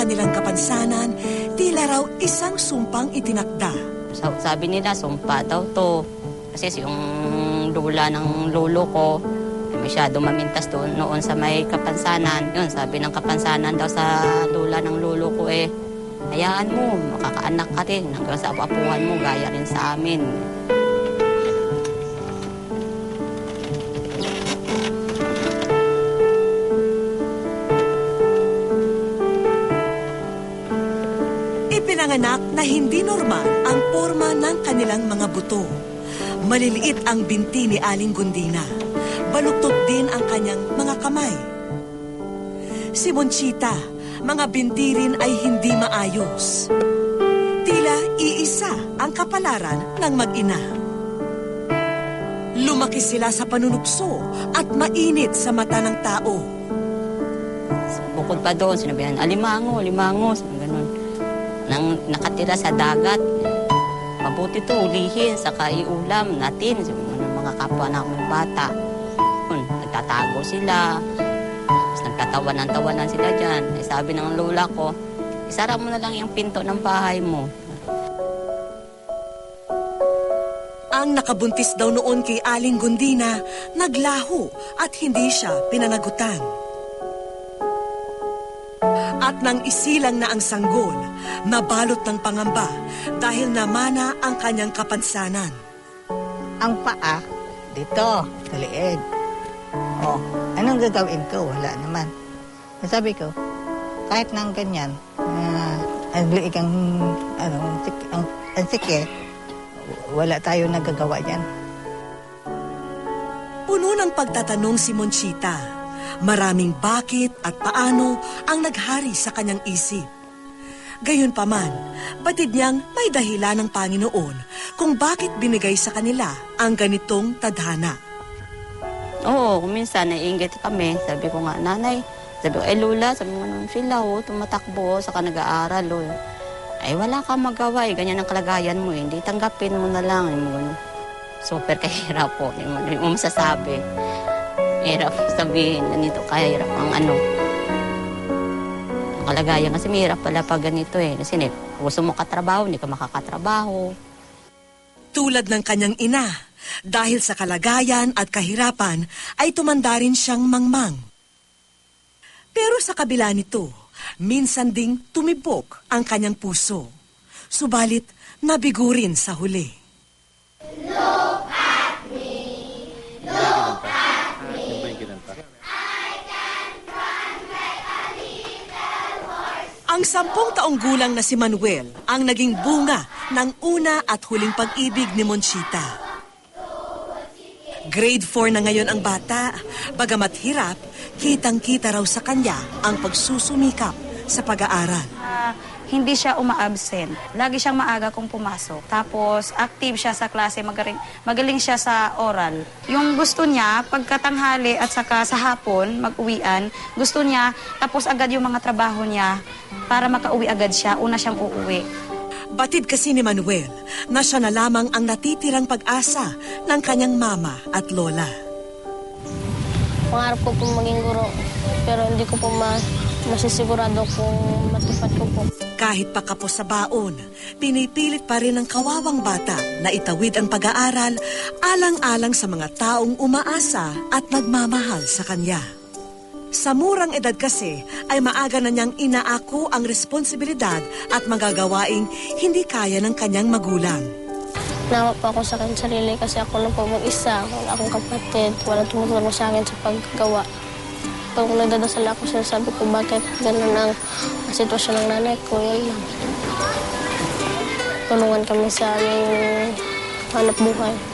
kanilang kapansanan, tila raw isang sumpang itinakda. Sa- Sabi nila, sumpa daw to. Kasi yung lula ng lolo ko, masyado mamintas doon noon sa may kapansanan. Yun, sabi ng kapansanan daw sa lula ng lolo ko eh, hayaan mo, makakaanak ka rin hanggang sa apuan mo, gaya rin sa amin. Ipinanganak na hindi normal ang forma ng kanilang mga buto. Maliliit ang binti ni Aling Gundina. Baluktot din ang kanyang mga kamay. Si Monchita, mga binti rin ay hindi maayos. Tila iisa ang kapalaran ng mag-ina. Lumaki sila sa panunukso at mainit sa mata ng tao. Pa doon, sinabihan, alimango, alimango, ganun. Nang nakatira sa dagat, mabuti to ulihin, saka iulam natin, sabi ng mga kapwa namin bata. Yun, nagtatago sila, tapos nagtatawanan-tawanan sila dyan. Eh, sabi ng lola ko, isara mo na lang yung pinto ng bahay mo. Ang nakabuntis daw noon kay Aling Gundina, naglaho at hindi siya pinanagutan. At nang isilang na ang sanggol, nabalot ng pangamba dahil namana ang kanyang kapansanan. Ang paa, dito, sa liig. Oh, anong gagawin ko? Wala naman. Sabi ko, kahit nang ganyan, ah, ang liig ang, ano, ang, ang sike, wala tayo nagagawa yan. Puno ng pagtatanong si Monchita. Maraming bakit at paano ang naghari sa kanyang isip. Gayunpaman, batid niyang may dahilan ng Panginoon kung bakit binigay sa kanila ang ganitong tadhana. Oo, minsan naiingit kami. Sabi ko nga, nanay, sabi ko, eh Lula, sabi ko, "Nung sila oh, tumatakbo, saka nag-aaral oh. Ay, wala kang magawa eh, ganyan ang kalagayan mo eh. Hindi tanggapin mo na lang. Ganun. super kahirap po, yung, yung masasabi. Hirap sabihin, ganito kahirap ang ano. Ang kalagayan kasi mahirap pala pag ganito eh. Kasi eh, gusto mo katrabaho, hindi ka makakatrabaho. Tulad ng kanyang ina, dahil sa kalagayan at kahirapan ay tumanda rin siyang mangmang. Pero sa kabila nito, minsan ding tumibok ang kanyang puso. Subalit, nabigo rin sa huli. Ang sampung taong gulang na si Manuel ang naging bunga ng una at huling pag-ibig ni Monchita. Grade 4 na ngayon ang bata, bagamat hirap, kitang-kita raw sa kanya ang pagsusumikap sa pag-aaral. Hindi siya uma-absent. Lagi siyang maaga kung pumasok. Tapos, active siya sa klase, magaling, magaling siya sa oral. Yung gusto niya, pagkatanghali at saka sa hapon, mag-uwian, gusto niya, tapos agad yung mga trabaho niya para makauwi agad siya. Una siyang uuwi. Batid kasi ni Manuel na siya na lamang ang natitirang pag-asa ng kanyang mama at lola. Pangarap ko po maging guro, pero hindi ko po ma masisigurado kung matupad ko po. Kahit pa kapos sa baon, pinipilit pa rin ng kawawang bata na itawid ang pag-aaral alang-alang sa mga taong umaasa at nagmamahal sa kanya. Sa murang edad kasi ay maaga na niyang inaako ang responsibilidad at magagawaing hindi kaya ng kanyang magulang. Nawa po ako sa akin sarili kasi ako lang po mag-isa. Wala akong kapatid. Walang tumutulong sa akin sa paggawa. Pag nagdadasal ako, sinasabi ko bakit ganun ang sitwasyon ng nanay ko. Yun lang. Tulungan kami sa aming hanap buhay.